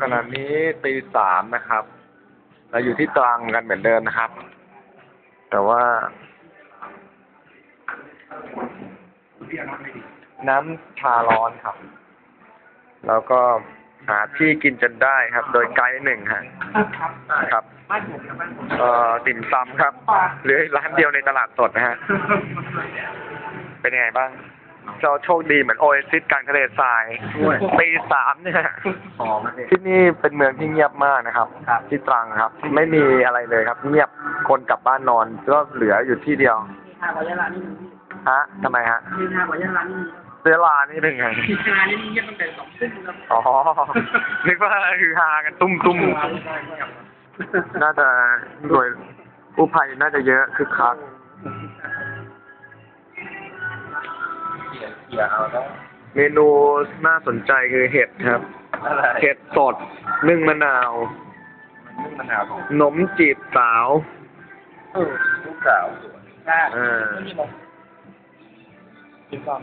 ขณะนี้ตีสามนะครับ เราอยู่ที่ตรังกันเหมือนเดิมนะครับ แต่ว่า น้ำชาร้อนครับ แล้วก็หาที่กินจนได้ครับ โดยไกด์หนึ่งฮะครับครับบ้านผมครับบ้านผมเอ่อติ่มซำครับเหลือร้านเดียวในตลาดสดนะฮะ เป็นยังไงบ้าง เจ้าโชคดีเหมือนโอเอซิสกลางทะเลทรายปีสามเนี่ย หอมนะที่นี่เป็นเมืองที่เงียบมากนะครับ ครับ ที่ตรังครับ ไม่มีอะไรเลยครับ เงียบคนกลับบ้านนอนก็เหลืออยู่ที่เดียวมีทางกว่ายาลานี่มีฮะทำไมฮะมีทางกว่ายาลานี่มีเสื้อลานี่เป็นไง มีทางนี่มีเงียบตั้งแต่สองทุ่มครับอ๋อ นึกว่าคือฮากันตุ้มตุ้มน่าจะหน่วยกู้ภัยน่าจะเยอะคึกคัก เกี่ยวเอาแล้วเมนูน่าสนใจคือเห็ดครับ อะไรเห็ดสดนึ่งมะนาวมันนึ่งมะนาวขนมจีบสาว เออลูกสาวสวยใช่เออนี่บอกกินก่อน